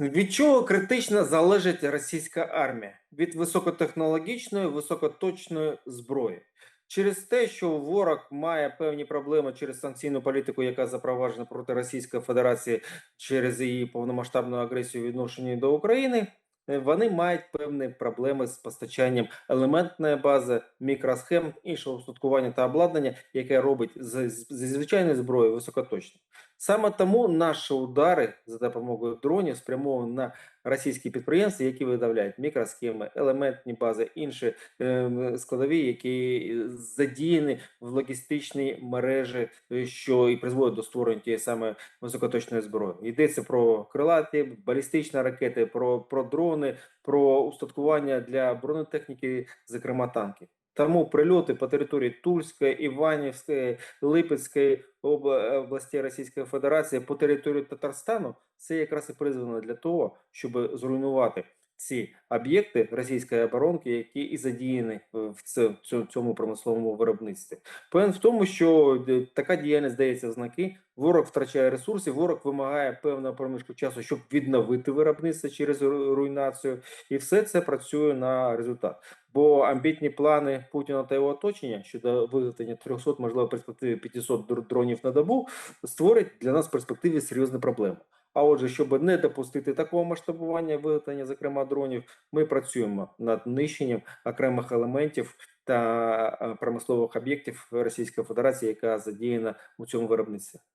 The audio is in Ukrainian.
Від чого критично залежить російська армія? Від високотехнологічної, високоточної зброї. Через те, що ворог має певні проблеми через санкційну політику, яка запроваджена проти Російської Федерації через її повномасштабну агресію відношенні до України, е, вони мають певні проблеми з постачанням елементної бази, мікросхем, іншого устаткування та обладнання, яке робить зі звичайної зброї високоточно. Саме тому наші удари за допомогою дронів спрямовані на російські підприємства, які видавляють мікросхеми, елементні бази, інші складові, які е, задіяні в логістичній мережі, що і призводить до створення тієї саме високоточної зброї. Йдеться про крилаті, балістичні ракети, про, про дрони, про устаткування для бронетехніки, зокрема танки. Тому прильоти по території Тульської, Іванівської, Липецької області Російської Федерації по території Татарстану це якраз і призвано для того, щоб зруйнувати ці об'єкти російської оборонки, які і задіяні в цьому промисловому виробництві. Певен в тому, що е, така діяльність дається знаки. Ворог втрачає ресурси, ворог вимагає певного проміжку часу, щоб відновити виробництво через руйнацію, і все це працює на результат. Бо амбітні плани Путіна та його оточення щодо виготовлення 300, можливо, перспективі 500 дронів на добу, створять для нас в перспективі серйозні проблеми. А отже, щоб не допустити такого масштабування виготовлення, зокрема дронів, ми працюємо над нищенням окремих елементів та е, промислових об'єктів Російської Федерації, яка задіяна у цьому виробництві.